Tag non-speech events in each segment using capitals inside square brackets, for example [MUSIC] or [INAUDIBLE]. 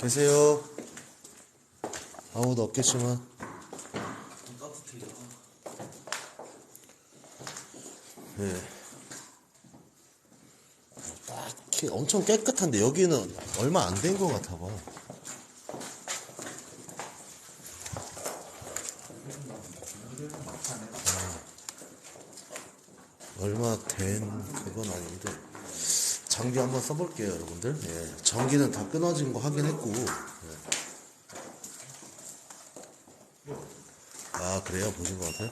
계세요? 아무도 없겠지만. 네. 딱히 엄청 깨끗한데 여기는 얼마 안 된 것 같아 봐. 어. 얼마 된 그건 아닌데 장비 한번 써볼게요 여러분들. 예, 전기는 다 끊어진 거 확인했고. 예. 아 그래요? 보신 것 같아요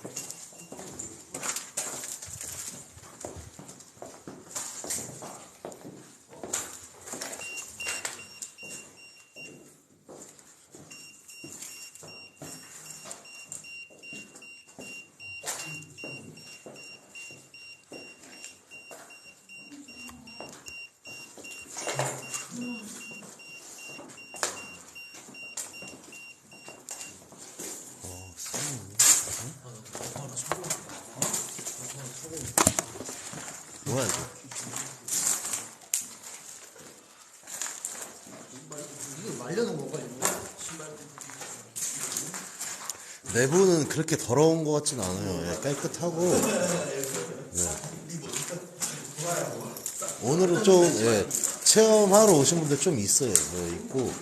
어, 뭐야 이거? 이거 말려놓은 건가 이거? 내부는 그렇게 더러운 것 같진 않아요. 예, 깨끗하고. 네. 오늘은 좀 예, 체험하러 오신 분들 좀 있어요. 예, 있고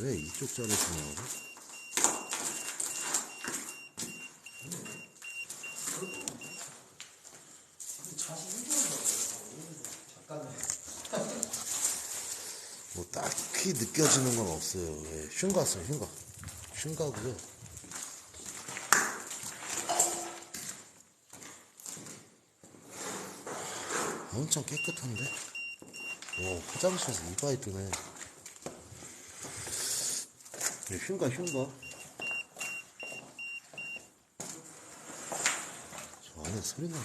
왜 이쪽 자리에서 나오지? 뭐 딱히 느껴지는 건 없어요. 예, 흉가 써요, 흉가. 흉가고요. 엄청 깨끗한데? 오, 화장실에서 이바이 뜨네. 예, 흉가, 흉가. 저 안에 소리 나네.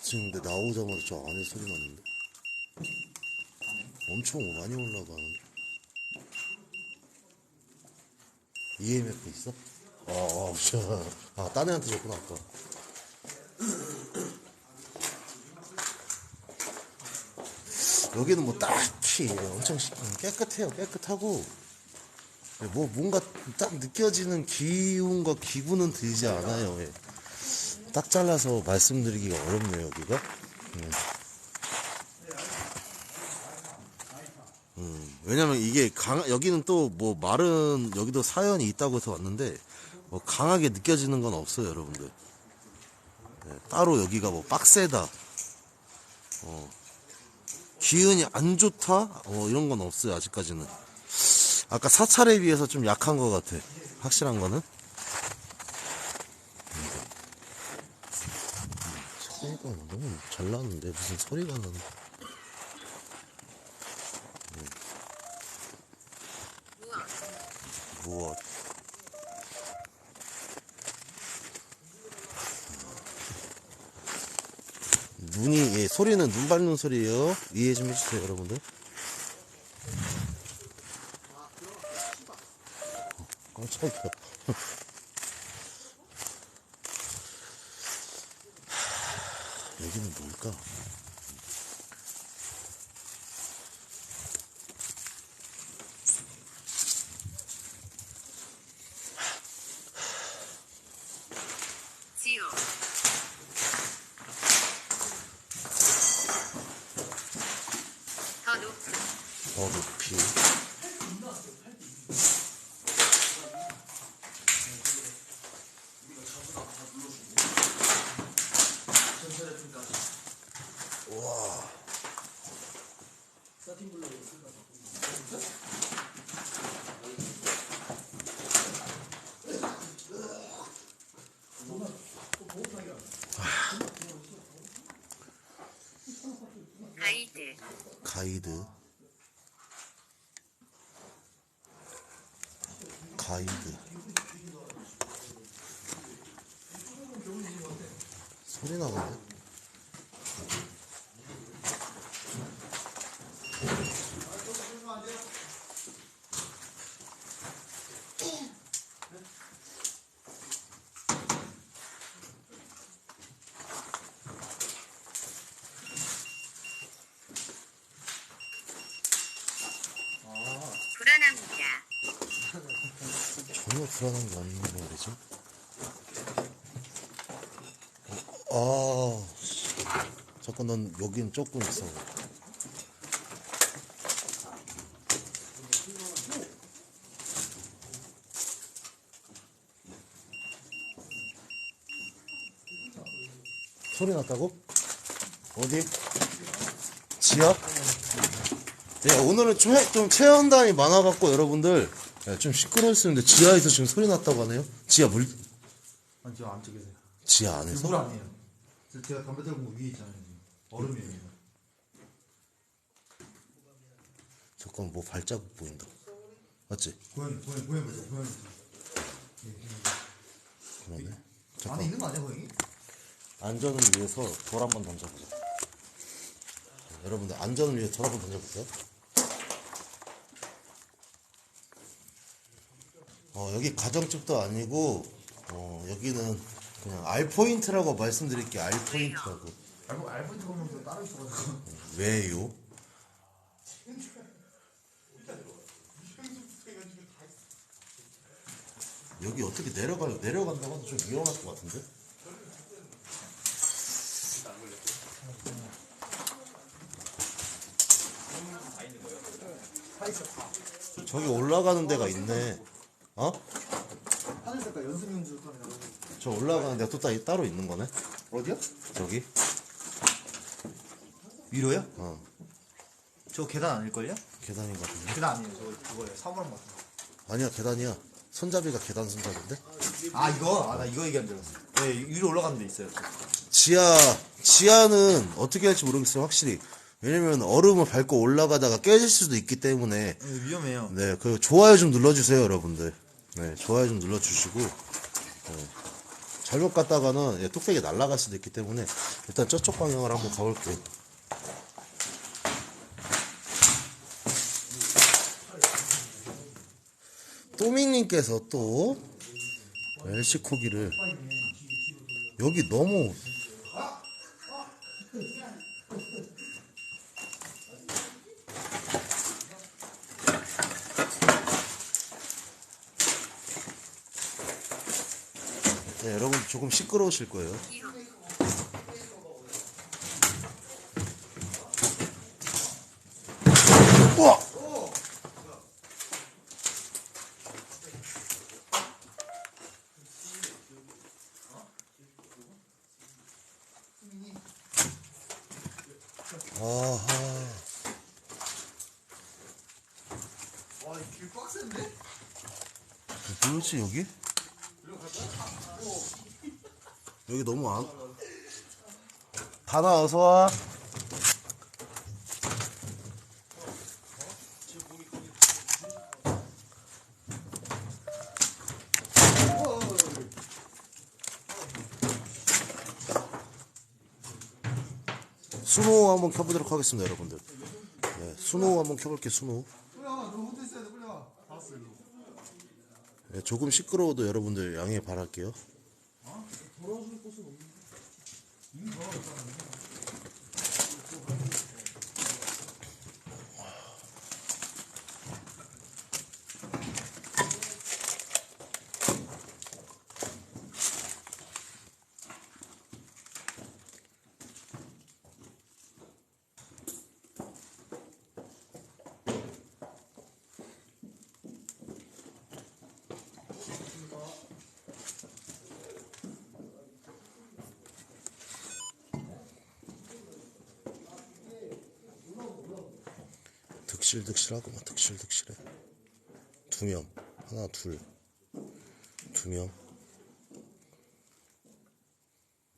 지금 근데 나오자마자 저 안에 소리 나는데? 엄청 많이 올라가는데? EMF 있어? 어, 어, 저, 아, 딴 애한테 줬구나, 아까. 여기는 뭐 딱히 엄청 시- 깨끗해요. 깨끗하고, 뭐 뭔가 딱 느껴지는 기운과 기분은 들지 않아요. 예. 딱 잘라서 말씀드리기가 어렵네요, 여기가. 음. 왜냐면 이게 강, 여기는 또 뭐 말은 여기도 사연이 있다고 해서 왔는데, 뭐 강하게 느껴지는 건 없어요, 여러분들. 네, 따로 여기가 뭐 빡세다. 어, 기운이 안 좋다? 어, 이런 건 없어요, 아직까지는. 아까 사찰에 비해서 좀 약한 것 같아. 확실한 거는. 소리가 너무 잘 나는데 무슨 소리가 나는 무엇? 눈이 예, 소리는 눈 밟는 소리예요. 이해 좀 해주세요 여러분들. 어, 깜짝이야 [LAUGHS] 여기는 뭘까? 더 높이. 와 가이드. 가이드 가이드. 소리 나는데? 불안합니다. 전혀 불안한 게 없는 말이죠. 어, 아, 씨. 잠깐 난 여긴 조금 있어. 소리 났다고? 어디? 지하? 네, 오늘은 좀, 해- 좀 체험단이 많아갖고 여러분들 네, 좀 있는데 지하에서 지금 소리 났다고 하네요? 지하 물, 아니 저 안쪽에서요. 지하 안에서? 물 아니에요. 저 제가 담배 들고 거 위에 있잖아요. 지금. 얼음이에요. 잠깐 뭐 발자국 보인다. 맞지? 고양이 고양이 고양이 보자. 고양이. 그러네. 안에 있는 거 아니야 고양이? 안전을 위해서 돌 한번 던져보자. 여러분들 안전을 위해 돌 한번 던져볼게요. 어, 여기 가정집도 아니고 어, 여기는 그냥 R 포인트라고 말씀드릴게요. R 포인트라고. 알고 알고 들어오면서 따로 있어가지고. 왜요? 여기 어떻게 내려가요? 내려간다고 하면 좀 위험할 것 같은데? 저기 올라가는 데가 있네. 어? 하늘 색깔 연습용 주판에 나오고. 저 올라가는 데가 또 따- 따로 있는 거네? 어디요? 저기? 위로요? 어, 저 계단 아닐걸요? 계단인 것 같은데? 계단 아니에요. 저 그거예요. 사물함 같은 거. 아니야, 계단이야. 손잡이가 계단 손잡인데? 아 이거? 아 나 이거 얘기한 줄 알았어. 네 위로 올라가는 데 있어요. 지하 지하는 어떻게 할지 모르겠어요 확실히 왜냐면 얼음을 밟고 올라가다가 깨질 수도 있기 때문에 네, 위험해요. 네 그 좋아요 좀 눌러주세요 여러분들 네 좋아요 좀 눌러주시고 네. 잘못 갔다가는 예, 뚝배기 날아갈 수도 있기 때문에 일단 저쪽 방향을 한번 가볼게요 또미님께서 또 멜시코기를 여기 너무 네, 여러분 조금 시끄러우실 거예요. 우와! 아하. 와 길 빡센데? 뭐였지 여기? 여기 너무 안 다나 어서 와. 수노 한번 켜보도록 하겠습니다, 여러분들. 네, 수노 한번 켜볼게요, 수노. 네, 조금 시끄러워도 여러분들 양해 바랄게요. 돌아줄 곳은 없는데. 이미 돌아갔잖아. 득실득실하구만 득실득실해. 두 명. 하나 둘. 두 명